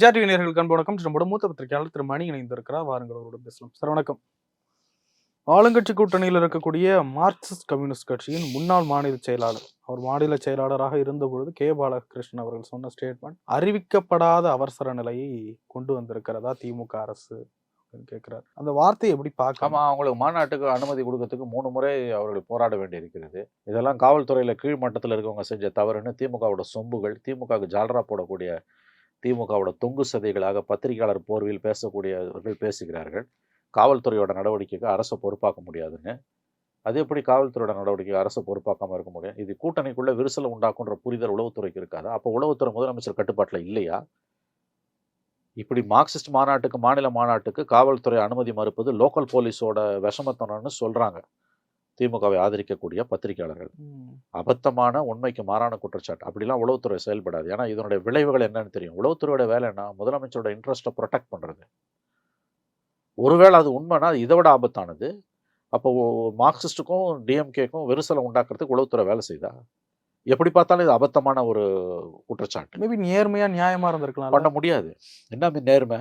விஜயாடி நேர்கள் கண்பு வணக்கம். நம்மளோட மூத்த பத்திரிகையாளர் திரு மணி இணைந்திருக்கிறார். வாருங்கள் அவரோட பேசலாம். சார் வணக்கம். ஆளுங்கட்சி கூட்டணியில் இருக்கக்கூடிய மார்க்சிஸ்ட் கம்யூனிஸ்ட் கட்சியின் முன்னாள் மாநில செயலாளர் அவர் மாநில செயலாளராக இருந்தபொழுது கே. பாலகிருஷ்ணன் அவர்கள் சொன்ன ஸ்டேட்மெண்ட் அறிவிக்கப்படாத அவசர நிலையை கொண்டு வந்திருக்கிறதா திமுக அரசு அப்படின்னு கேட்கிறார். அந்த வார்த்தையை எப்படி பார்க்காம அவங்களுக்கு மாநாட்டுக்கு அனுமதி கொடுக்கறதுக்கு மூணு முறை அவர்கள் போராட வேண்டி இருக்கிறது இதெல்லாம் காவல்துறையில் கீழ் மட்டத்தில் இருக்கவங்க செஞ்ச தவறுன்னு திமுகவோட சொம்புகள் திமுகவுக்கு ஜால்ரா போடக்கூடிய திமுகவோட தொங்கு சதைகளாக பத்திரிகையாளர் போர்வையில் பேசக்கூடியவர்கள் பேசுகிறார்கள். காவல்துறையோட நடவடிக்கைக்கு அரசை பொறுப்பாக்க முடியாதுன்னு அது எப்படி காவல்துறையோட நடவடிக்கை அரசை பொறுப்பாக்காமல் இருக்க முடியும்? இது கூட்டணிக்குள்ள விரிசலை உண்டாக்குன்ற புரிதல் உளவுத்துறைக்கு இருக்காது? அப்போ உளவுத்துறை முதலமைச்சர் கட்டுப்பாட்டில் இல்லையா? இப்படி மார்க்சிஸ்ட் மாநாட்டுக்கு மாநில மாநாட்டுக்கு காவல்துறை அனுமதி மறுப்பது லோக்கல் போலீஸோட விஷமத்தனம்னு சொல்றாங்க. திமுகவை ஆதரிக்கக்கூடிய பத்திரிகையாளர்கள். அபத்தமான உண்மைக்கு மாறான குற்றச்சாட்டு. அப்படிலாம் உளவுத்துறை செயல்படாது. ஏன்னா இதனுடைய விளைவுகள் என்னன்னு தெரியும். உளவுத்துறையோட வேலை என்ன? முதலமைச்சரோட இன்ட்ரெஸ்ட்டை ப்ரொடெக்ட் பண்றது. ஒருவேளை அது உண்மைனா அது இதை விட ஆபத்தானது. அப்போ மார்க்சிஸ்டுக்கும் டிஎம்கேக்கும் விரிசலை உண்டாக்குறதுக்கு உளவுத்துறை வேலை செய்தா? எப்படி பார்த்தாலும் இது அபத்தமான ஒரு குற்றச்சாட்டு. மேபி நேர்மையா நியாயமா இருந்திருக்கலாம் பண்ண முடியாது. என்ன நேர்மை?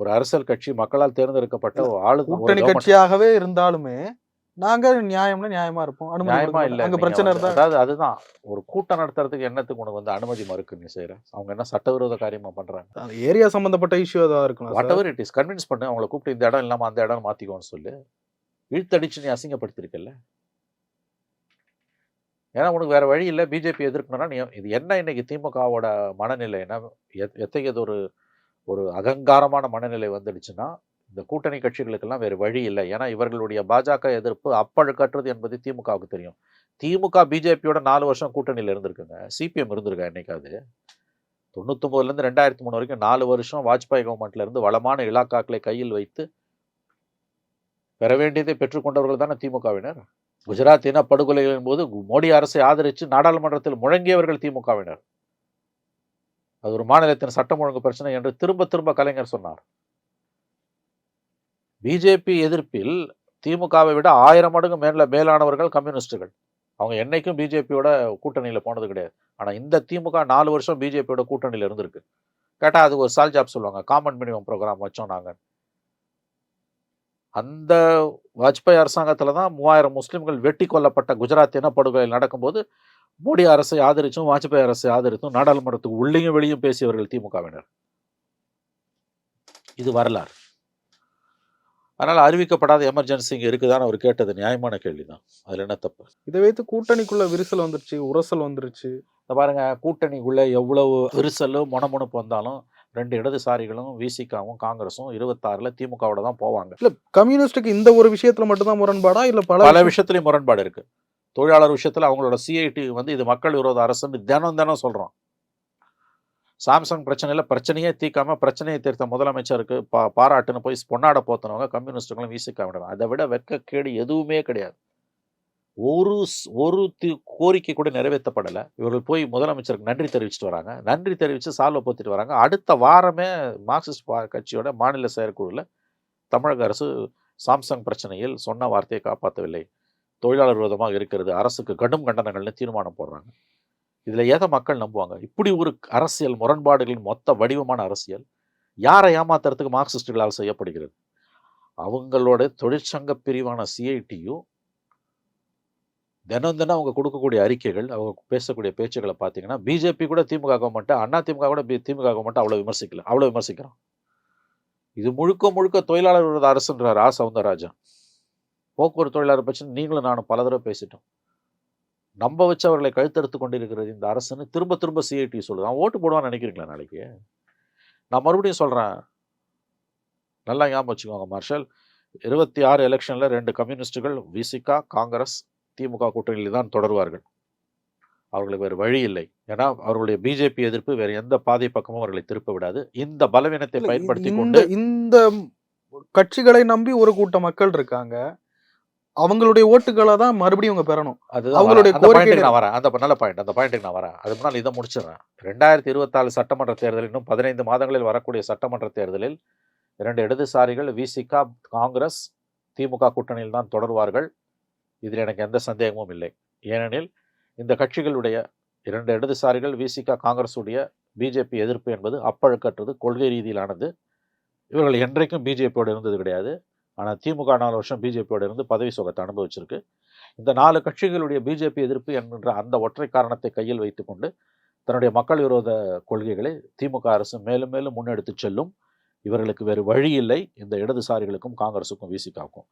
ஒரு அரசியல் கட்சி மக்களால் தேர்ந்தெடுக்கப்பட்ட ஆளு கூட்டணி கட்சியாகவே இருந்தாலுமே நாங்க நியாயம்னா நியாயமா இருப்போம். நியாயமா இல்ல. அங்க பிரச்சனை இருந்தா அதாவது அதுதான். ஒரு கூட்டம் நடத்துறதுக்கு என்னத்துக்கு உனக்கு வந்து அனுமதி மறுக்கு நீ செய்யற அவங்க என்ன சட்டவிரோத காரியமா பண்றாங்க? ஏரியா சம்பந்தப்பட்ட இஷ்யூ ஏதாவது இருக்கலாம் whatever it is convince பண்ணு. அவங்கள கூப்பிட்டு இந்த இடம் இல்லாம அந்த இடம் மாத்திக்கோன்னு சொல்லு. இழுத்தடிச்சு நீ அசிங்கப்படுத்திருக்கல ஏன்னா உனக்கு வேற வழி இல்லை. பிஜேபி எதிர்க்கணும்னா நீ இது என்ன இன்னைக்கு திமுகவோட மனநிலைன்னா எத்- எத்தகையது ஒரு ஒரு அகங்காரமான மனநிலை வந்துடுச்சுன்னா இந்த கூட்டணி கட்சிகளுக்கெல்லாம் வேறு வழி இல்லை. ஏன்னா இவர்களுடைய பாஜக எதிர்ப்பு அப்பழுக்கற்றது என்பது திமுகவுக்கு தெரியும். திமுக பிஜேபியோட நாலு வருஷம் கூட்டணியில் இருந்திருக்குங்க. சிபிஎம் இருந்திருக்கா என்னைக்காவது? தொண்ணூத்தொம்பதுலேருந்து ரெண்டாயிரத்தி மூணு வரைக்கும் நாலு வருஷம் வாஜ்பாய் கவர்மெண்ட்லேருந்து வளமான இலாக்காக்களை கையில் வைத்து பெற வேண்டியதை பெற்றுக்கொண்டவர்கள் தானே திமுகவினர்? குஜராத் இன படுகொலைகளின் போது மோடி அரசை ஆதரித்து நாடாளுமன்றத்தில் முழங்கியவர்கள் திமுகவினர். அது ஒரு மாநிலத்தின் சட்டம் ஒழுங்கு பிரச்சனை என்று திரும்ப திரும்ப கலைஞர் சொன்னார். பிஜேபி எதிர்ப்பில் திமுகவை விட ஆயிரம் மடங்கு மேல மேலானவர்கள் கம்யூனிஸ்டுகள். அவங்க என்றைக்கும் பிஜேபியோட கூட்டணியில் போனது கிடையாது. ஆனால் இந்த திமுக நாலு வருஷம் பிஜேபியோட கூட்டணியில் இருந்திருக்கு. கேட்டால் அது ஒரு சால் ஜாப் சொல்லுவாங்க. காமன் மினிமம் ப்ரோக்ராம் வச்சோம் நாங்கள் அந்த வாஜ்பாய் அரசாங்கத்தில் தான் மூவாயிரம் முஸ்லீம்கள் வெட்டி கொல்லப்பட்ட குஜராத் இனப்படுகொலை நடக்கும்போது மோடி அரசை ஆதரிச்சும் வாஜ்பாய் அரசை ஆதரித்தும் நாடாளுமன்றத்துக்கு உள்ளேயும் வெளியும் பேசியவர்கள் திமுகவினர். இது வரலாறு. அதனால அறிவிக்கப்படாத எமர்ஜென்சி இங்க இருக்குதான்னு அவர் கேட்டது நியாயமான கேள்விதான். அதுல என்ன தப்பு? இதை வைத்து கூட்டணிக்குள்ள விரிசல் வந்துருச்சு உரசல் வந்துருச்சு. இந்த பாருங்க கூட்டணிக்குள்ள எவ்வளவு விரிசலும் முனமுணுப்பு வந்தாலும் ரெண்டு இடதுசாரிகளும் விசிகாவும் காங்கிரஸும் இருபத்தாறுல திமுகவோட தான் போவாங்க. இல்ல கம்யூனிஸ்டுக்கு இந்த ஒரு விஷயத்துல மட்டும்தான் முரண்பாடா இல்ல பல பல விஷயத்துலயும் முரண்பாடு இருக்கு. தொழிலாளர் விஷயத்துல அவங்களோட சிஐடி வந்து இது மக்கள் விரோத அரசுன்னு தினம் தினம் சொல்றோம். சாம்சங் பிரச்சனையில் பிரச்சனையே தீக்காமல் பிரச்சனையை தீர்த்த முதலமைச்சருக்கு பா பாராட்டுன்னு போய் பொன்னாட போத்தனவங்க வீசிக்க விசிக்க அதை விட வெட்கக்கேடு எதுவுமே கிடையாது. ஒரு ஸ்- ஒரு தி கோரிக்கை கூட நிறைவேற்றப்படலை. இவர்கள் போய் முதலமைச்சருக்கு நன்றி தெரிவிச்சுட்டு வராங்க. நன்றி தெரிவித்து சால்வை போத்திட்டு வராங்க. அடுத்த வாரமே மார்க்சிஸ்ட் பா- கட்சியோட மாநில செயற்குழுவில் தமிழக அரசு சாம்சங் பிரச்சனையில் சொன்ன வார்த்தையை காப்பாற்றவில்லை. தொழிலாளர் விரோதமாக இருக்கிறது. அரசுக்கு கடும் கண்டனங்கள்னு தீர்மானம் போடுறாங்க. இதில் எதை மக்கள் நம்புவாங்க? இப்படி ஒரு அரசியல் முரண்பாடுகளின் மொத்த வடிவமான அரசியல் யாரை ஏமாத்துறதுக்கு மார்க்சிஸ்டுகளால் செய்யப்படுகிறது? அவங்களோட தொழிற்சங்க பிரிவான சிஐடியும் தினம் தினம் அவங்க கொடுக்கக்கூடிய அறிக்கைகள் அவங்க பேசக்கூடிய பேச்சுக்களை பார்த்தீங்கன்னா பிஜேபி கூட திமுக கவர்மெண்ட்டை அண்ணா திமுக கூட பி- திமுக கவர்மெண்ட்டை அவ்வளோ விமர்சிக்கல அவ்வளோ விமர்சிக்கிறான். இது முழுக்க முழுக்க தொழிலாளர் அரசுன்றார் ஆ சவுந்தரராஜன். போக்குவரத்து தொழிலாளர் பிரச்சனை நீங்களும் நானும் பல தடவை பேசிட்டோம். நம்ப வச்சு அவர்களை கழுத்தறுத்து கொண்டிருக்கிறது இந்த அரசுன்னு திரும்ப திரும்ப சிஐடி சொல்லுது. அவன் ஓட்டு போடுவான்னு நினைக்கிறீங்களா நாளைக்கு? நான் மறுபடியும் சொல்கிறேன் நல்லா ஞாபகம் வச்சுக்கோங்க மார்ஷல். இருபத்தி ஆறு எலெக்ஷனில் ரெண்டு கம்யூனிஸ்டுகள் விசிகா காங்கிரஸ் திமுக கூட்டணியில் தான் தொடர்வார்கள். அவர்களுக்கு வேறு வழி இல்லை. ஏன்னா அவர்களுடைய பிஜேபி எதிர்ப்பு வேறு எந்த பாதை பக்கமும் அவர்களை திருப்ப விடாது. இந்த பலவீனத்தை பயன்படுத்தி கொண்டு இந்த கட்சிகளை நம்பி ஒரு கூட்ட மக்கள் இருக்காங்க. அவங்களுடைய ஓட்டுகளை தான் மறுபடியும் இவங்க பெறணும். அதுதான் அவங்களுடைய கோரிக்கை நான் வரேன். அந்த நல்ல பாயிண்ட் அந்த பாயிண்ட்டுக்கு நான் வரேன். அது முன்னால் இதை முடிச்சிடுறேன். ரெண்டாயிரத்தி இருபத்தாலு சட்டமன்ற தேர்தல் இன்னும் பதினைந்து மாதங்களில் வரக்கூடிய சட்டமன்ற தேர்தலில் இரண்டு இடதுசாரிகள் விசிகா காங்கிரஸ் திமுக கூட்டணியில் தான் தொடர்வார்கள். இதில் எனக்கு எந்த சந்தேகமும் இல்லை. ஏனெனில் இந்த கட்சிகளுடைய இரண்டு இடதுசாரிகள் விசிகா காங்கிரஸுடைய பிஜேபி எதிர்ப்பு என்பது அப்பழுக்கற்றது கொள்கை ரீதியிலானது. இவர்கள் என்றைக்கும் பிஜேபியோடு இருந்தது கிடையாது. ஆனால் திமுக நாலு வருஷம் பிஜேபியோடு இருந்து பதவி சுகத்தை அனுபவிச்சிருக்கு. இந்த நாலு கட்சிகளுடைய பிஜேபி எதிர்ப்பு என்கின்ற அந்த ஒற்றை காரணத்தை கையில் வைத்துக்கொண்டு தன்னுடைய மக்கள் விரோத கொள்கைகளை திமுக அரசு மேலும் மேலும் முன்னெடுத்து செல்லும். இவர்களுக்கு வேறு வழி இல்லை. இந்த இடதுசாரிகளுக்கும் காங்கிரஸுக்கும் விசிகாவுக்கும்.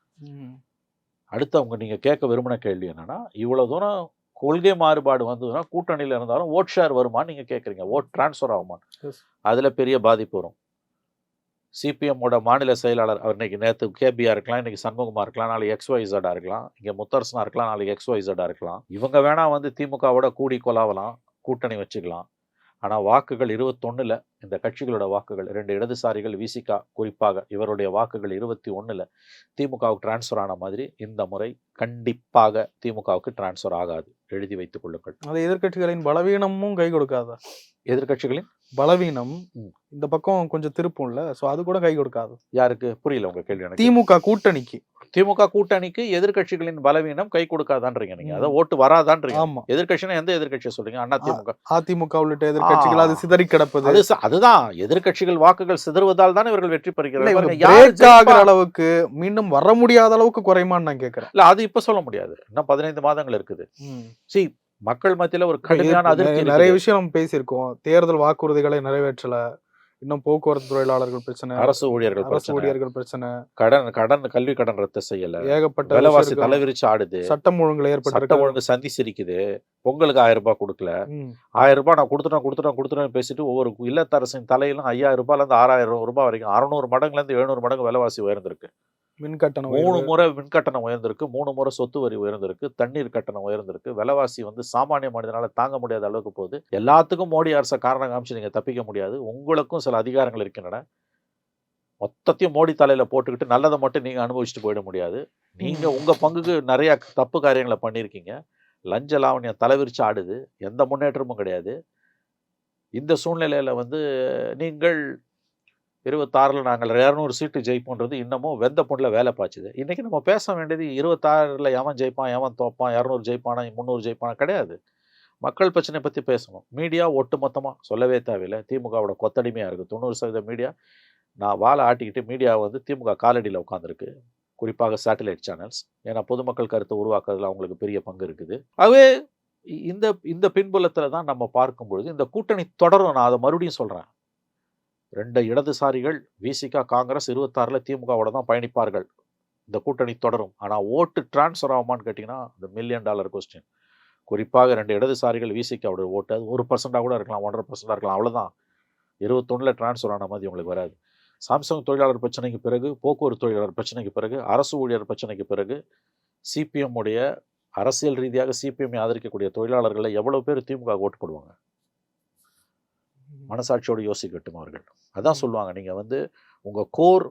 அடுத்து அவங்க நீங்கள் கேட்க விரும்பின கேள்வி என்னன்னா இவ்வளோ தூரம் கொள்கை மாறுபாடு வந்ததுன்னா கூட்டணியில் இருந்தாலும் ஓட் ஷேர் வருமான்னு நீங்கள் கேட்குறீங்க. ஓட் ட்ரான்ஸ்ஃபர் ஆகுமா Yes. அதில் பெரிய பாதிப்பு வரும். சிபிஎம்மோட மாநில செயலாளர் அவர் இன்னைக்கு நேற்று கேபியா இருக்கலாம் இன்னைக்கு சண்முகமா இருக்கலாம் நாளைக்கு எக்ஸ்ஒய்சடா இருக்கலாம் இங்கே முத்தரசனா இருக்கலாம் நாளைக்கு எக்ஸ்ஒய்சடா இருக்கலாம். இவங்க வேணா வந்து திமுகவோட கூடி கொலாவலாம் கூட்டணி வச்சுக்கலாம். ஆனால் வாக்குகள் இருபத்தொன்னுல இந்த கட்சிகளோட வாக்குகள் ரெண்டு இடதுசாரிகள் விசிகா குறிப்பாக இவருடைய வாக்குகள் இருபத்தி ஒன்றில் திமுகவுக்கு டிரான்ஸ்ஃபர் ஆன மாதிரி இந்த முறை கண்டிப்பாக திமுகவுக்கு டிரான்ஸ்ஃபர் ஆகாது. எழுதி வைத்துக் கொள்ளுங்கள். அது எதிர்க்கட்சிகளின் பலவீனமும் கை கொடுக்காதா? எதிர்க்கட்சிகளின்? பலவீனம். இந்த பக்கம் கொஞ்சம் திருப்பும்ல. சோ அது கூட கை கொடுக்காது. யாருக்கு? புரியல உங்க கேள்வி எனக்கு. திமுக கூட்டணிக்கு. திமுக கூட்டணிக்கு எதிர்க்கட்சிகளின் பலவீனம் கை கொடுக்காதான்றீங்க நீங்க. ம். அதை ஓட்டு வராதான்றீங்க. ஆமா. எதிர்க்கட்சினா எந்த எதிர்க்கட்சியை சொல்றீங்க? அண்ணா திமுக. அதிமுக உள்ளிட்ட எதிர்க்கட்சிகள் அது. சிதறி கிடப்பது. அது அதுதான். எதிர்க்கட்சிகள் வாக்குகள் சிதறுவதால் தானே இவர்கள் வெற்றி பெறுகிறார்கள்? அளவுக்கு மீண்டும் வர முடியாத அளவுக்கு குறைமான்னு நான் கேக்குறேன். இல்ல அது இப்ப சொல்ல முடியாது. இன்னும் பதினைந்து மாதங்கள் இருக்குது. சி மக்கள் மத்தியில ஒரு கடுமையான அதிருப்தி நிறைய-. விஷயம் நம்ம பேசியிருக்கோம். தேர்தல் வாக்குறுதிகளை நிறைவேற்றல. இன்னும் போக்குவரத்து தொழிலாளர்கள் பிரச்சனை அரசு ஊழியர்கள் அரசு ஊழியர்கள் பிரச்சனை. கடன் கடன் கல்வி கடன் ரத்து செய்யல. ஏகப்பட்ட விலைவாசி. தலைவிரிச்சு ஆடுது. சட்டம் ஒழுங்குல சட்டம் ஏற்பட்டு ஒழுங்கு சந்தி சிரிக்குது. பொங்கலுக்கு ஆயிரம் ரூபாய் கொடுக்கல. ஆயிரம் ரூபாய் நான் கொடுத்துட்டேன் கொடுத்துட்டேன் கொடுத்துட்டேன் பேசிட்டு ஒவ்வொரு இல்லத்தரசின் தலையிலும் ஐயாயிரம் ரூபாயில இருந்து ஆறாயிரம் ரூபாய் வரைக்கும் அறுநூறு மடங்குல இருந்து எழுநூறு மடங்கு விலைவாசி உயர்ந்திருக்கு. மின் கட்டணம் மூணு. முறை மின் கட்டணம் உயர்ந்திருக்கு மூணு முறை சொத்து வரி உயர்ந்திருக்கு தண்ணீர் கட்டணம் உயர்ந்திருக்கு. விலைவாசி வந்து சாமானிய மனிதனால தாங்க முடியாத அளவுக்கு போகுது. எல்லாத்துக்கும் மோடி அரசை காரணம் காமிச்சு நீங்க தப்பிக்க முடியாது. உங்களுக்கும் சில அதிகாரங்கள் இருக்கின்றன. மொத்தத்தையும் மோடி தலையில போட்டுக்கிட்டு நல்லதை மட்டும் நீங்க அனுபவிச்சுட்டு போயிட முடியாது. நீங்க உங்க பங்குக்கு நிறைய தப்பு காரியங்களை பண்ணியிருக்கீங்க. லஞ்ச லாவணியம் தலைவிரிச்சு ஆடுது. எந்த முன்னேற்றமும் கிடையாது. இந்த சூழ்நிலையில வந்து நீங்கள் இருபத்தாறில் நாங்கள் இரநூறு சீட்டு ஜெயிப்போன்றது இன்னமும் வெந்த பொண்ணில் வேலை பாய்ச்சுது. இன்றைக்கி நம்ம பேச வேண்டியது இருபத்தாறில் எவன் ஜெயிப்பான் எவன் தோப்பான் இரநூறு ஜெயிப்பானா முந்நூறு ஜெயிப்பானா கிடையாது. மக்கள் பிரச்சனை பற்றி பேசணும். மீடியா ஒட்டு மொத்தமாக சொல்லவே தேவையில்லை. திமுகவோட கொத்தடிமையாக இருக்குது தொண்ணூறு சதவீத மீடியா நான் வாழை ஆட்டிக்கிட்டு மீடியா வந்து திமுக காலடியில் உட்காந்துருக்கு குறிப்பாக சேட்டலைட் சேனல்ஸ் ஏன்னா பொதுமக்கள் கருத்தை உருவாக்குறதுல அவங்களுக்கு பெரிய பங்கு இருக்குது. ஆகவே இ- இந்த இந்த பின்புலத்தில் தான் நம்ம பார்க்கும்பொழுது இந்த கூட்டணி தொடரும். நான் அதை மறுபடியும் சொல்கிறேன் ரெண்டு இடதுசாரிகள் விசிகா காங்கிரஸ் இருபத்தாறில் திமுகவோட தான் பயணிப்பார்கள். இந்த கூட்டணி தொடரும். ஆனால் ஓட்டு டிரான்ஸ்ஃபர் ஆகுமான்னு கேட்டிங்கன்னா இந்த மில்லியன் டாலர் கொஸ்டின் குறிப்பாக ரெண்டு இடதுசாரிகள் விசிகாவோட ஓட்டு அது ஒரு பர்சண்டாக கூட இருக்கலாம் ஒன்றரை பர்சண்டாக இருக்கலாம் அவ்வளோதான் இருபத்தொன்னில் டிரான்ஸ்ஃபர் ஆன மாதிரி உங்களுக்கு வராது. சாம்சங் தொழிலாளர் பிரச்சனைக்கு பிறகு போக்குவரத்து தொழிலாளர் பிரச்சனைக்கு பிறகு அரசு ஊழியர் பிரச்சனைக்கு பிறகு சிபிஎம் உடைய அரசியல் ரீதியாக சிபிஎம் ஆதரிக்கக்கூடிய தொழிலாளர்களை எவ்வளோ பேர் திமுக ஓட்டு போடுவாங்க? மனசாட்சியோடு யோசிக்கட்டும் அவர்கள் அதான் சொல்லுவாங்க. நீங்கள் வந்து உங்கள் கோர்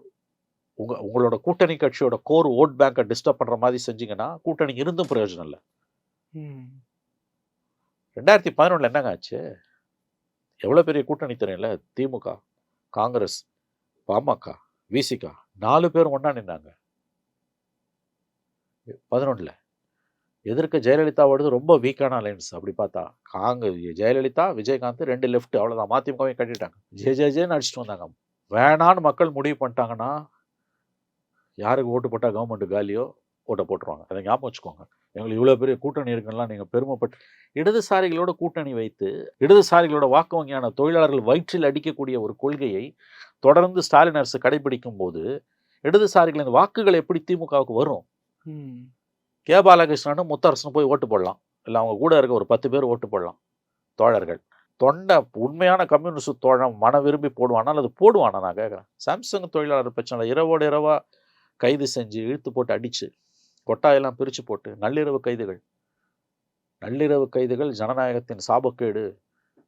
உங்கள் உங்களோட கூட்டணி கட்சியோட கோர் ஓட் பேங்கை டிஸ்டர்ப் பண்ணுற மாதிரி செஞ்சீங்கன்னா கூட்டணி இருந்தும் பிரயோஜனம் இல்லை. ரெண்டாயிரத்தி பதினொன்றில் என்னங்க ஆச்சு? எவ்வளோ பெரிய கூட்டணி தெரியும்ல திமுக காங்கிரஸ் பாமக விசிகா நாலு பேர் ஒன்றா நின்னாங்க. பதினொன்றில் எதிர்க்க ஜெயலலிதாவோடது ரொம்ப வீக்கான அலைன்ஸ் அப்படி பார்த்தா காங்க ஜெயலலிதா விஜயகாந்த் ரெண்டு லெஃப்ட் அவ்வளோதான் மதிமுகவையும் கட்டிட்டாங்க. ஜே ஜே ஜேன்னு அடிச்சுட்டு வந்தாங்க. வேணான்னு மக்கள் முடிவு பண்ணிட்டாங்கன்னா யாருக்கு ஓட்டு போட்டால் கவர்மெண்ட் காலியோ ஓட்டை போட்டுருவாங்க. அதை ஞாபகம் வச்சுக்கோங்க. எங்களுக்கு இவ்வளோ பெரிய கூட்டணி இருக்குன்னா நீங்கள் பெருமைப்பட்டு இடதுசாரிகளோட கூட்டணி வைத்து இடதுசாரிகளோட வாக்கு வங்கியான தொழிலாளர்கள் வயிற்றில் அடிக்கக்கூடிய ஒரு கொள்கையை தொடர்ந்து ஸ்டாலின் அரசு கடைபிடிக்கும் போது இடதுசாரிகளின் வாக்குகள் எப்படி திமுகவுக்கு வரும்? கே. பாலகிருஷ்ணனும் முத்தரசனும் போய் ஓட்டு போடலாம். இல்லை அவங்க கூட இருக்க ஒரு பத்து பேர் ஓட்டு போடலாம் தோழர்கள். தொண்டை உண்மையான கம்யூனிஸ்ட் தோழம் மன விரும்பி போடுவானா? அல்லது போடுவானா? நான் கேட்குறேன். சாம்சங் தொழிலாளர் பிரச்சனை இரவோடு இரவாக கைது செஞ்சு இழுத்து போட்டு அடித்து கொட்டாயெல்லாம் பிரித்து போட்டு நள்ளிரவு கைதுகள். நள்ளிரவு கைதுகள் ஜனநாயகத்தின் சாபக்கேடு.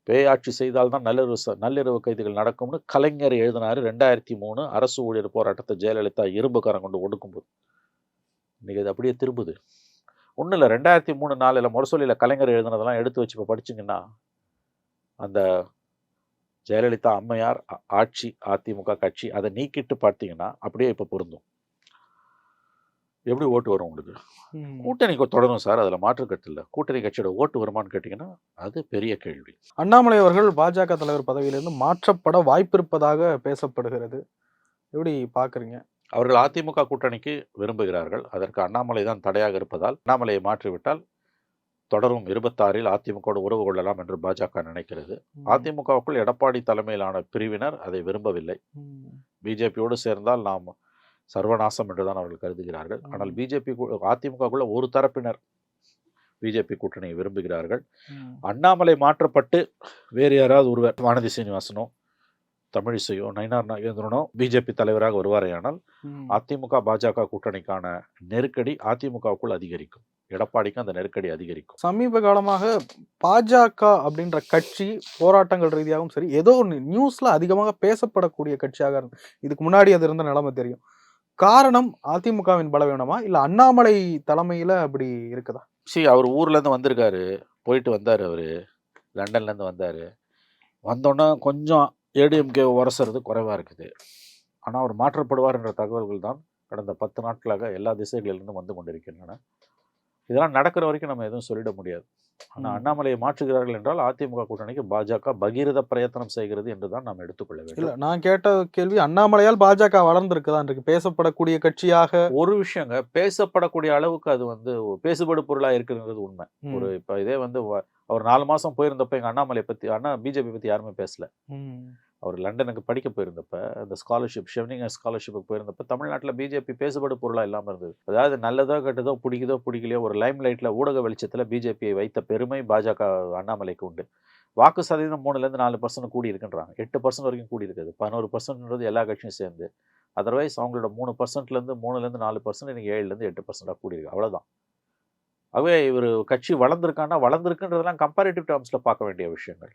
பேயாட்சி செய்தால்தான் நள்ளிரவு ச- நள்ளிரவு கைதுகள் நடக்கும்னு கலைஞர் எழுதினார் ரெண்டாயிரத்தி மூணு அரசு ஊழியர் போராட்டத்தை ஜெயலலிதா இரும்புக்காரன் கொண்டு ஒடுக்கும்போது. இன்னைக்கு அது அப்படியே திரும்புது. ஒன்றும் இல்லை ரெண்டாயிரத்தி மூணு நாலில் முரசொலியில் கலைஞர் எழுதுனதெல்லாம் எடுத்து வச்சு இப்போ படிச்சிங்கன்னா அந்த ஜெயலலிதா அம்மையார் ஆட்சி அதிமுக கட்சி அதை நீக்கிட்டு பார்த்தீங்கன்னா அப்படியே இப்போ பொருந்தும். எப்படி ஓட்டு வரும் உங்களுக்கு. கூட்டணி தொடரும் சார் அதில் மாற்று கருத்து இல்லை. கூட்டணி கட்சியோட ஓட்டு வருமான்னு கேட்டிங்கன்னா அது பெரிய கேள்வி. அண்ணாமலை அவர்கள் பாஜக தலைவர் பதவியிலிருந்து மாற்றப்பட வாய்ப்பிருப்பதாக பேசப்படுகிறது. எப்படி பாக்குறீங்க? அவர்கள் அதிமுக கூட்டணிக்கு விரும்புகிறார்கள். அதற்கு அண்ணாமலை தான் தடையாக இருப்பதால் அண்ணாமலையை மாற்றிவிட்டால் தொடரும். இருபத்தாறில் அதிமுகவோடு உறவு கொள்ளலாம் என்று பாஜக நினைக்கிறது. அதிமுகவுக்குள் எடப்பாடி தலைமையிலான பிரிவினர் அதை விரும்பவில்லை. பிஜேபியோடு சேர்ந்தால் நாம் சர்வநாசம் என்றுதான் அவர்கள் கருதுகிறார்கள். ஆனால். பிஜேபி அதிமுகவுக்குள்ள ஒரு தரப்பினர் பிஜேபி கூட்டணியை விரும்புகிறார்கள். அண்ணாமலை மாற்றப்பட்டு வேறு யாராவது ஒருவர் வானதி சீனிவாசனோ தமிழிசையோ நயினார் நாகேந்திரனோ பிஜேபி தலைவராக வருவாரேயானால். அதிமுக பாஜக கூட்டணிக்கான நெருக்கடி அதிமுகவுக்குள் அதிகரிக்கும். எடப்பாடிக்கு அந்த நெருக்கடி அதிகரிக்கும். சமீப காலமாக பாஜக அப்படின்ற கட்சி போராட்டங்கள் ரீதியாகவும் சரி ஏதோ ஒன்று நியூஸ்ல அதிகமாக பேசப்படக்கூடிய கட்சியாக இருந்து இதுக்கு முன்னாடி அது இருந்த நிலைமை தெரியும். காரணம் அதிமுகவின் பலவீனமா? இல்ல அண்ணாமலை தலைமையில அப்படி இருக்குதா? சி அவர் ஊர்லேருந்து வந்திருக்காரு. போயிட்டு வந்தார் அவர். லண்டன்லேருந்து வந்தார். வந்தோன்னே கொஞ்சம் ஏடிஎம்கே உரசுறது குறைவாக இருக்குது. ஆனால் அவர் மாற்றப்படுவார் என்ற தகவல்கள் தான் கடந்த பத்து நாட்களாக எல்லா திசைகளிலிருந்தும் வந்து கொண்டிருக்கின்றன. இதெல்லாம் நடக்கிற வரைக்கும் நம்ம எதுவும் சொல்லிட முடியாது. ஆனால். அண்ணாமலையை மாற்றுகிறார்கள் என்றால் அதிமுக கூட்டணிக்கு பாஜக பகீரத பிரயத்தனம் செய்கிறது என்று தான் நாம் எடுத்துக்கொள்ள இல்ல வேண்டும் நான் கேட்ட கேள்வி அண்ணாமலையால் பாஜக வளர்ந்திருக்குதான் இருக்கு பேசப்படக்கூடிய கட்சியாக? ஒரு விஷயங்க பேசப்படக்கூடிய அளவுக்கு அது வந்து பேசுபடு பொருளாக இருக்குங்கிறது உண்மை. ஒரு இப்போ இதே வந்து அவர் நாலு மாசம் போயிருந்தப்ப எங்க அண்ணாமலை பத்தி அண்ணா பிஜேபி பத்தி யாருமே பேசல. அவர் லண்டனுக்கு படிக்க போயிருந்தப்ப அந்த ஸ்காலர்ஷிப் ஷெவனிங் ஸ்காலர்ஷிப்புக்கு போயிருந்தப்ப தமிழ்நாட்டில் பிஜேபி பேசுபாடு பொருளாக இல்லாமல் இருந்தது. அதாவது நல்லதோ கெட்டதோ பிடிக்குதோ பிடிக்கலையோ ஒரு லைம் லைட்டில் ஊடக வெளிச்சத்தில் பிஜேபியை வைத்த பெருமை பாஜக அண்ணாமலைக்கு உண்டு. வாக்கு சதவீதம் மூணுலேருந்து நாலு பர்சன்ட் கூடி இருக்குன்றாங்க. எட்டு பர்சன்ட் வரைக்கும் கூடி இருக்குது. பதினோரு பர்சன்ட்ன்றது எல்லா கட்சியும் சேர்ந்து. அதர்வைஸ் அவங்களோட மூணு பர்சன்ட்லேருந்து மூணுலேருந்து நாலு பர்சன்ட் இன்றைக்கி ஏழுலேருந்து எட்டு பர்சன்டாக கூடியிருக்கு அவ்வளோதான் ஆகவே இவர் கட்சி வளர்ந்துருக்கான்னா வளர்ந்துருக்குன்றதெல்லாம் கம்பேரிட்டிவ் டேர்ம்ஸில் பார்க்க வேண்டிய விஷயங்கள்.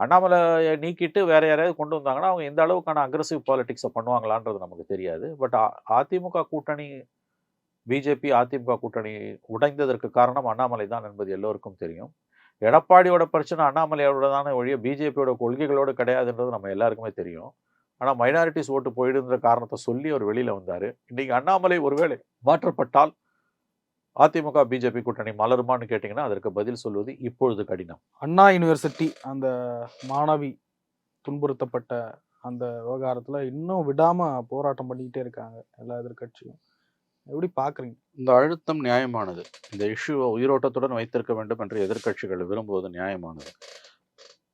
அண்ணாமலையை நீக்கிட்டு வேற யாரையாவது கொண்டு வந்தாங்கன்னா அவங்க எந்த அளவுக்கான அக்ரஸிவ் பாலிட்டிக்ஸை பண்ணுவாங்களான்றது நமக்கு தெரியாது. பட் அதிமுக கூட்டணி பிஜேபி அதிமுக கூட்டணி உடைந்ததற்கு காரணம் அண்ணாமலை தான் என்பது எல்லோருக்கும் தெரியும். எடப்பாடியோட பிரச்சனை அண்ணாமலையோட தானே ஒழிய பிஜேபியோட கொள்கைகளோடு கிடையாதுன்றது நம்ம எல்லாருக்குமே தெரியும். ஆனால் மைனாரிட்டிஸ் ஓட்டு போயிடுன்ற காரணத்தை சொல்லி அவர் வெளியில் வந்தார். இன்றைக்கி அண்ணாமலை ஒருவேளை மாற்றப்பட்டால் அதிமுக பிஜேபி கூட்டணி மலருமான்னு கேட்டிங்கன்னா அதற்கு பதில் சொல்வது இப்பொழுது கடினம். அண்ணா யூனிவர்சிட்டி அந்த மாணவி துன்புறுத்தப்பட்ட அந்த விவகாரத்துல இன்னும் விடாம போராட்டம் பண்ணிக்கிட்டே இருக்காங்க எல்லா எதிர்க்கட்சியும். எப்படி பாக்குறீங்க? இந்த அழுத்தம் நியாயமானது. இந்த இஷ்யூவை உயிரோட்டத்துடன் வைத்திருக்க வேண்டும் என்று எதிர்க்கட்சிகள் விரும்புவது நியாயமானது.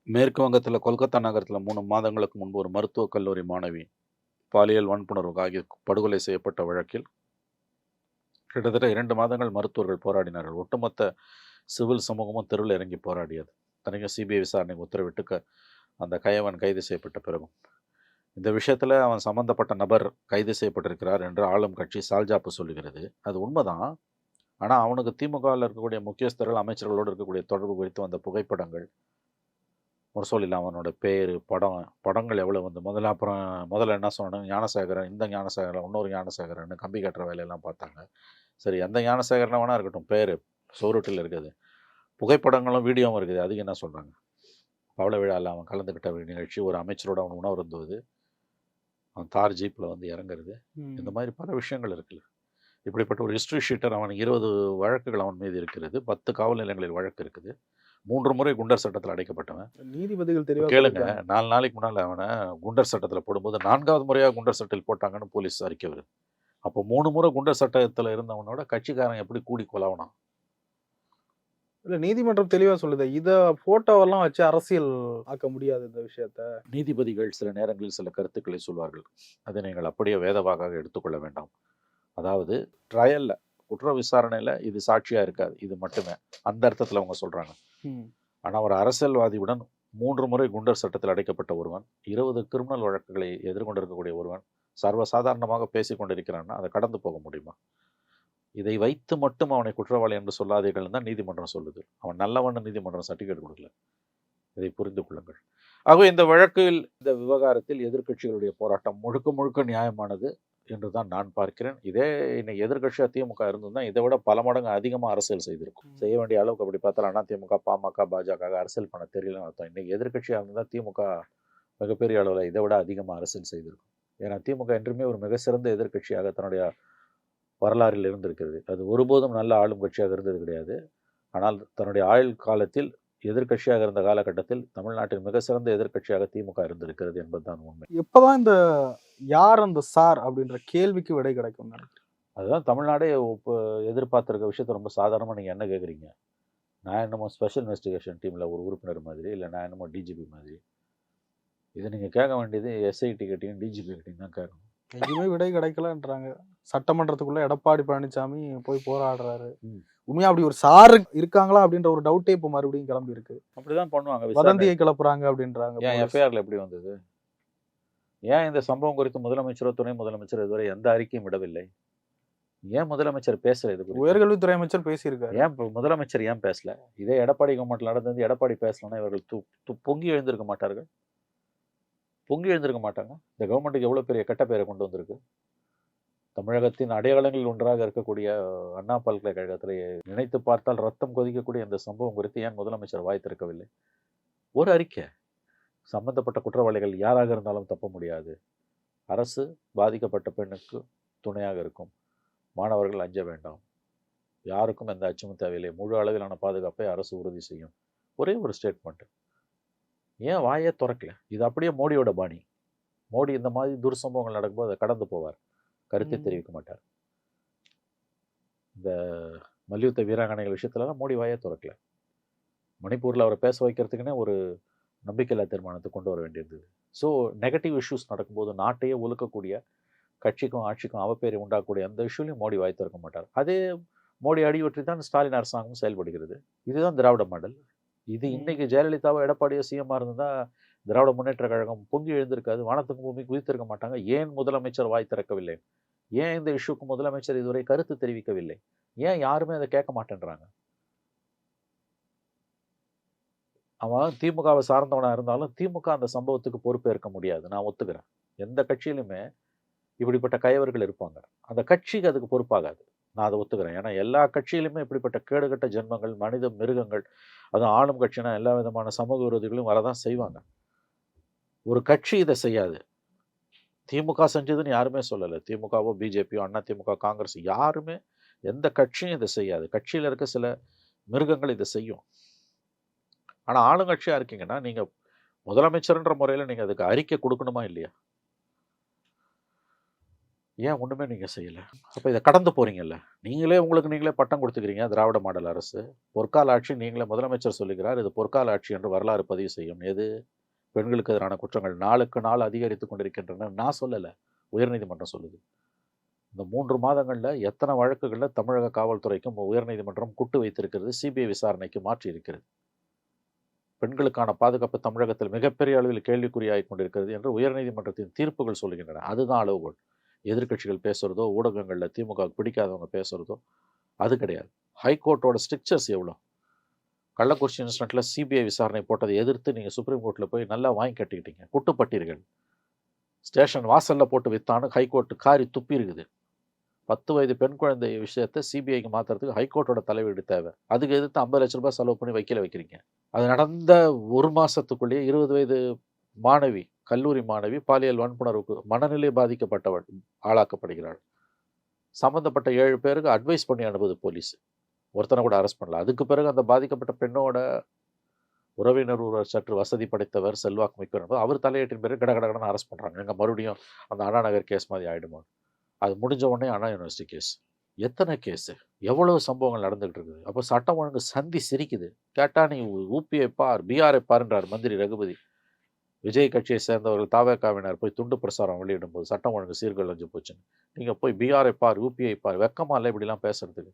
மேற்கு வங்கத்தில் கொல்கத்தா நகரத்தில் மூணு மாதங்களுக்கு முன்பு ஒரு மருத்துவக் கல்லூரி மாணவி பாலியல் வன்புணர்வுக்காகி படுகொலை செய்யப்பட்ட வழக்கில் கிட்டத்தட்ட இரண்டு மாதங்கள் மருத்துவர்கள் போராடினார்கள். ஒட்டுமொத்த சிவில் சமூகமும் தெருவில் இறங்கி போராடியது. தனியாக சிபிஐ விசாரணைக்கு உத்தரவிட்டு க அந்த கயவன் கைது செய்யப்பட்ட பிறகும். இந்த விஷயத்தில் அவன் சம்பந்தப்பட்ட நபர் கைது செய்யப்பட்டிருக்கிறார் என்று ஆளும் கட்சி சால்ஜாப்பு சொல்லுகிறது. அது உண்மைதான். ஆனால் அவனுக்கு திமுகவில் இருக்கக்கூடிய முக்கியஸ்தர்கள் அமைச்சர்களோடு இருக்கக்கூடிய தொடர்பு குறித்து வந்த புகைப்படங்கள் முரசொலியில் அவனோட பேர் படம் படங்கள் எவ்வளோ வந்து முதல்ல அப்புறம் முதல்ல என்ன சொன்னாங்க ஞானசேகரன் இந்த ஞானசேகரன் இன்னொரு ஞானசாகரன் கம்பி கட்டுற வேலையெல்லாம் பார்த்தாங்க. சரி எந்த ஞானசேகரனா வேணா இருக்கட்டும் பேர் சோறுட்டில் இருக்குது. புகைப்படங்களும் வீடியோவும் இருக்குது. அதுக்கு என்ன சொல்கிறாங்க பவள விழாவில் அவன் கலந்துக்கிட்ட நிகழ்ச்சி ஒரு அமைச்சரோட அவன் உணவு இருந்தது அவன் தார் ஜீப்பில் வந்து இறங்குறது இந்த மாதிரி பல விஷயங்கள் இருக்குல்ல. இப்படிப்பட்ட ஒரு ஹிஸ்ட்ரி ஷீட்டர் அவன் இருபது வழக்குகள் அவன் மீது இருக்கிறது பத்து காவல் நிலையங்களில் வழக்கு இருக்குது. மூன்று முறை குண்டர் சட்டத்தில் அடைக்கப்பட்டவன். நீதிபதிகள் தெளிவா கேளுங்க. நாலு நாளைக்கு முன்னால் அவனை குண்டர் சட்டத்தில் போடும்போது நான்காவது முறையாக குண்டர் சட்டத்தில் போட்டாங்கன்னு போலீஸ் அறிக்கை வருது. அப்போ மூணு முறை குண்டர் சட்டத்தில் இருந்தவனோட கட்சிக்காரன் எப்படி கூடி கொலாவனான்? இல்ல நீதிமன்றம் தெளிவா சொல்லுது. இத போட்டோவெல்லாம் வச்சு அரசியல் ஆக்க முடியாது இந்த விஷயத்த. நீதிபதிகள் சில நேரங்களில் சில கருத்துக்களை சொல்வார்கள். அதை நீங்கள் அப்படியே வேதவாக எடுத்துக்கொள்ள வேண்டாம். அதாவது ட்ரையலில் குற்ற விசாரணையில் இது சாட்சியாக இருக்காது. இது மட்டுமே. அந்த அர்த்தத்தில் அவங்க சொல்கிறாங்க. ஆனால் ஒரு அரசியல்வாதியுடன் மூன்று முறை குண்டர் சட்டத்தில் அடைக்கப்பட்ட ஒருவன் இருபது கிரிமினல் வழக்குகளை எதிர்கொண்டிருக்கக்கூடிய ஒருவன் சர்வசாதாரணமாக பேசிக் கொண்டிருக்கிறான்னா அதை கடந்து போக முடியுமா? இதை வைத்து மட்டும் அவனை குற்றவாளி என்று சொல்லாதீர்கள் தான் நீதிமன்றம் சொல்லுது. அவன் நல்லவன் நீதிமன்றம் சர்டிஃபிகேட் கொடுக்கல. இதை புரிந்து கொள்ளுங்கள். ஆகவே இந்த வழக்கில் இந்த விவகாரத்தில் எதிர்க்கட்சிகளுடைய போராட்டம் முழுக்க முழுக்க நியாயமானது என்று தான் நான் பார்க்கிறேன். இதே இன்னைக்கு எதிர்க்கட்சியாக திமுக இருந்ததுன்னா இதை விட பல மடங்கு அதிகமாக அரசியல் செய்திருக்கும். செய்ய வேண்டிய அளவுக்கு அப்படி பார்த்தாலும் திமுக பாமக பாஜக அரசியல் பண்ண தெரியலன்னு அர்த்தம். இன்னைக்கு எதிர்க்கட்சியாக இருந்தால் திமுக மிகப்பெரிய அளவில் இதை விட அதிகமாக அரசியல் செய்திருக்கும். ஏன்னா திமுக என்றுமே ஒரு மிக சிறந்த எதிர்க்கட்சியாக தன்னுடைய வரலாறில் இருந்திருக்கிறது. அது ஒருபோதும் நல்ல ஆளும் கட்சியாக இருந்தது கிடையாது. ஆனால் தன்னுடைய ஆயுள் காலத்தில் எதிர்க்கட்சியாக இருந்த காலகட்டத்தில் தமிழ்நாட்டின் மிக சிறந்த எதிர்க்கட்சியாக திமுக இருந்திருக்கிறது என்பதுதான் உண்மை. எப்பதான் இந்த யார் அந்த சார் அப்படின்ற கேள்விக்கு விடை கிடைக்கும் அதுதான் தமிழ்நாடே இப்போ எதிர்பார்த்துருக்க விஷயத்த ரொம்ப சாதாரணமாக நீங்கள் என்ன கேட்குறீங்க? நான் என்னமோ ஸ்பெஷல் இன்வெஸ்டிகேஷன் டீமில் ஒரு உறுப்பினர் மாதிரி இல்லை நான் என்னமோ டிஜிபி மாதிரி. இது நீங்கள் கேட்க வேண்டியது எஸ்ஐடி கிட்டையும் டிஜிபி கிட்டையும் தான் கேட்கணும். எங்கேயுமே விடை கிடைக்கலன்றாங்க. சட்டமன்றத்துக்குள்ள எடப்பாடி பழனிசாமி போய் போராடுறாரு. உண்மையா அப்படி ஒரு சார் இருக்காங்களா அப்படின்ற ஒரு டவுட்டே இப்போ மறுபடியும் கிளம்பி இருக்கு அப்படி தான் பண்ணுவாங்க. வதந்தியை கிளப்புறாங்க அப்படின்றாங்க ஏன். எஃப்ஐஆரில் எப்படி வந்தது? ஏன் இந்த சம்பவம் குறித்து முதலமைச்சரோ துணை முதலமைச்சர் இதுவரை எந்த அறிக்கையும் விடவில்லை? ஏன் முதலமைச்சர் பேசல இது? உயர்கல்வித்துறை அமைச்சர் பேசியிருக்காரு. ஏன் முதலமைச்சர் ஏன் பேசல? இதே எடப்பாடி கவர்மெண்ட் நடந்தது எடப்பாடி பேசலன்னா இவர்கள் பொங்கி எழுந்திருக்க மாட்டார்கள்? பொங்கி எழுந்திருக்க மாட்டாங்க. இந்த கவர்மெண்ட்டுக்கு எவ்வளோ பெரிய கெட்ட பேரை கொண்டு வந்திருக்கு? தமிழகத்தின் அடையாளங்களில் ஒன்றாக இருக்கக்கூடிய அண்ணா பல்கலைக்கழகத்தில் நினைத்து பார்த்தால் ரத்தம் கொதிக்கக்கூடிய இந்த சம்பவம் குறித்து ஏன் முதலமைச்சர் வாய் திறக்கவில்லை ஒரு அறிக்கை. சம்பந்தப்பட்ட குற்றவாளிகள் யாராக இருந்தாலும் தப்ப முடியாது. அரசு பாதிக்கப்பட்ட பெண்ணுக்கு துணையாக இருக்கும். மாணவர்கள் அஞ்ச வேண்டாம். யாருக்கும் எந்த அச்சமும் தேவையில்லை. முழு அளவிலான பாதுகாப்பை அரசு உறுதி செய்யும். ஒரே ஒரு ஸ்டேட்மெண்ட்டு ஏன் வாயே திறக்கல? இது அப்படியே மோடியோட பாணி. மோடி இந்த மாதிரி துர்சம்பவங்கள் நடக்கும்போது அதை கடந்து போவார். கருத்தை. தெரிவிக்க மாட்டார். இந்த மல்யுத்த வீராங்கனைகள் விஷயத்துலலாம் மோடி வாயே திறக்கல. மணிப்பூரில் அவரை பேச வைக்கிறதுக்குன்னே ஒரு நம்பிக்கையில்லா தீர்மானத்தை கொண்டு வர வேண்டியது ஸோ நெகட்டிவ் இஷ்யூஸ் நடக்கும்போது நாட்டையே ஒழுக்கக்கூடிய கட்சிக்கும் ஆட்சிக்கும் அவப்பேரை உண்டாக்கக்கூடிய அந்த இஷ்யூலையும் மோடி வாய் திறக்க மாட்டார். அதே மோடி அடிவற்றி தான் ஸ்டாலின் அரசாங்கம் செயல்படுகிறது. இதுதான் திராவிட மாடல். இது. இன்னைக்கு ஜெயலலிதாவோ எடப்பாடியோ சிஎம்மாக இருந்ததா திராவிட முன்னேற்ற கழகம் பொங்கி எழுந்திருக்காது வானத்துக்கு பூமி குதித்திருக்க மாட்டாங்க. ஏன் முதலமைச்சர் வாய் திறக்கவில்லை? ஏன் இந்த இஷ்யூக்கு முதலமைச்சர் இதுவரை கருத்து தெரிவிக்கவில்லை? ஏன் யாருமே அதை கேட்க மாட்டேன்றாங்க? அவன் திமுகவை சார்ந்தவனா இருந்தாலும் திமுக அந்த சம்பவத்துக்கு பொறுப்பேற்க முடியாது. நான் ஒத்துக்கிறேன். எந்த கட்சியிலுமே இப்படிப்பட்ட கயவர்கள் இருப்பாங்க. அந்த கட்சிக்கு அதுக்கு பொறுப்பாகாது. நான் அதை ஒத்துக்கிறேன். ஏன்னா எல்லா கட்சியிலுமே இப்படிப்பட்ட கேடுகட்ட ஜென்மங்கள் மனித மிருகங்கள் அதுவும் ஆளும் கட்சினா எல்லா விதமான சமூக விரோதிகளும் வரதான் செய்வாங்க. ஒரு கட்சி இதை செய்யாது. திமுக செஞ்சதுன்னு யாருமே சொல்லலை. திமுகவோ பிஜேபியோ அண்ணா திமுக காங்கிரஸ் யாருமே எந்த கட்சியும் இதை செய்யாது. கட்சியில் இருக்க சில மிருகங்கள் இதை செய்யும். ஆனால் ஆளுங்கட்சியாக இருக்கீங்கன்னா நீங்கள் முதலமைச்சர்ன்ற முறையில் நீங்கள் அதுக்கு அறிக்கை கொடுக்கணுமா இல்லையா? ஏன் ஒன்றுமே நீங்கள் செய்யலை? அப்போ இதை கடந்து போகிறீங்கல்ல நீங்களே உங்களுக்கு நீங்களே பட்டம் கொடுத்துக்கிறீங்க திராவிட மாடல் அரசு. பொற்கால ஆட்சி நீங்களே முதலமைச்சர் சொல்லுகிறார் இது பொற்கால ஆட்சி என்று வரலாறு பதிவு செய்யும். எது? பெண்களுக்கு எதிரான குற்றங்கள் நாளுக்கு நாள் அதிகரித்து கொண்டிருக்கின்றன. நான் சொல்லலை. உயர்நீதிமன்றம் சொல்லுது. இந்த மூன்று மாதங்களில் எத்தனை வழக்குகளில் தமிழக காவல்துறைக்கும் உயர்நீதிமன்றம் குட்டு வைத்திருக்கிறது சிபிஐ விசாரணைக்கு மாற்றி இருக்கிறது. பெண்களுக்கான பாதுகாப்பு தமிழகத்தில் மிகப்பெரிய அளவில் கேள்விக்குறியாகி கொண்டிருக்கிறது என்று உயர்நீதிமன்றத்தின் தீர்ப்புகள் சொல்கின்றன அதுதான் அளவுகோல். எதிர்க்கட்சிகள் பேசுகிறதோ ஊடகங்களில் திமுக பிடிக்காதவங்க பேசுகிறதோ அது கிடையாது. ஹைகோர்ட்டோட ஸ்ட்ரிக்சர்ஸ் எவ்வளோ? கள்ளக்குறிச்சி இன்சிடென்ட்டில் சிபிஐ விசாரணை போட்டதை எதிர்த்து நீங்கள் சுப்ரீம் கோர்ட்டில் போய் நல்லா வாங்கி கட்டிக்கிட்டீங்க. குட்டுப்பட்டீர்கள். ஸ்டேஷன் வாசலில் போட்டு வித்தான்னு ஹைகோர்ட்டு காரி துப்பி இருக்குது பத்து வயது பெண் குழந்தை விஷயத்தை சிபிஐக்கு மாற்றுறதுக்கு ஹைகோர்ட்டோட தலையீடு தேவை. அதுக்கு எதிர்த்து ஐம்பது லட்ச ரூபாய் செலவு பண்ணி வைக்கல வைக்கிறீங்க. அது நடந்த ஒரு மாதத்துக்குள்ளேயே இருபது வயது மாணவி கல்லூரி மாணவி பாலியல் வன்புணர்வுக்கு மனநிலை பாதிக்கப்பட்டவள் ஆளாக்கப்படுகிறாள். சம்மந்தப்பட்ட ஏழு பேருக்கு அட்வைஸ் பண்ணி அனுப்புது போலீஸ் ஒருத்தனை கூட அரெஸ்ட் பண்ணல. அதுக்கு பிறகு அந்த பாதிக்கப்பட்ட பெண்ணோட உறவினர் ஒருவர் சற்று வசதி படைத்தவர் செல்வாக்கு மிக்கவர் அவர் தலையீட்டின் பிறகு கட கடகடன்னு அரெஸ்ட் பண்ணுறாங்க எங்கள் மறுபடியும் அந்த அண்ணா நகர் கேஸ் மாதிரி ஆகிடுமா அது முடிஞ்ச உடனே அண்ணா யூனிவர்சிட்டி கேஸ் எத்தனை கேஸு எவ்வளோ சம்பவங்கள் நடந்துகிட்டு இருக்குது? அப்போ சட்டம் ஒழுங்கு சந்தி சிரிக்குது. கேட்டா நீ ஊபியை பார் பிஆரை பாருன்றார் மந்திரி ரகுபதி. விஜய் கட்சியை சேர்ந்தவர்கள் தாவேக்காவினர் போய் துண்டு பிரசாரம் வெளியிடும்போது சட்டம் ஒழுங்கு சீர்குலைஞ்சு போச்சுன்னு. நீங்கள் போய் பிஆரை பார் யூபிஐ பார் வெக்கமா இல்லை இப்படிலாம் பேசுறதுக்கு.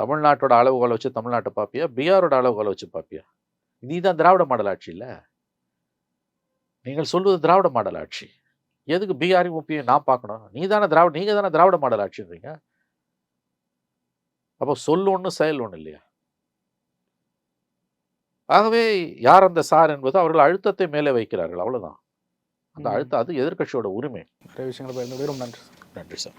தமிழ்நாட்டோட அளவுகளை வச்சு தமிழ்நாட்டை பார்ப்பியா பிஆரோட அளவுகளை வச்சு பார்ப்பியா நீதான் திராவிட மாடல் ஆட்சி இல்லை. நீங்கள் சொல்வது திராவிட மாடல் ஆட்சி. எதுக்கு பிஆரையும் ஊப்பியும் நான் பார்க்கணும் நீ தானே திராவிட நீங்கள் தானே திராவிட மாடல் ஆட்சின்றீங்க? அப்போ சொல் ஒன்று செயல் ஒன்று இல்லையா? ஆகவே யார் அந்த சார் என்பது அவர்கள் அழுத்தத்தை மேலே வைக்கிறார்கள். அவ்வளவுதான். அந்த. அழுத்தம் அது எதிர்க்கட்சியோட உரிமை. நிறைய விஷயங்களை பயந்து ரொம்ப நன்றி நன்றி சார்.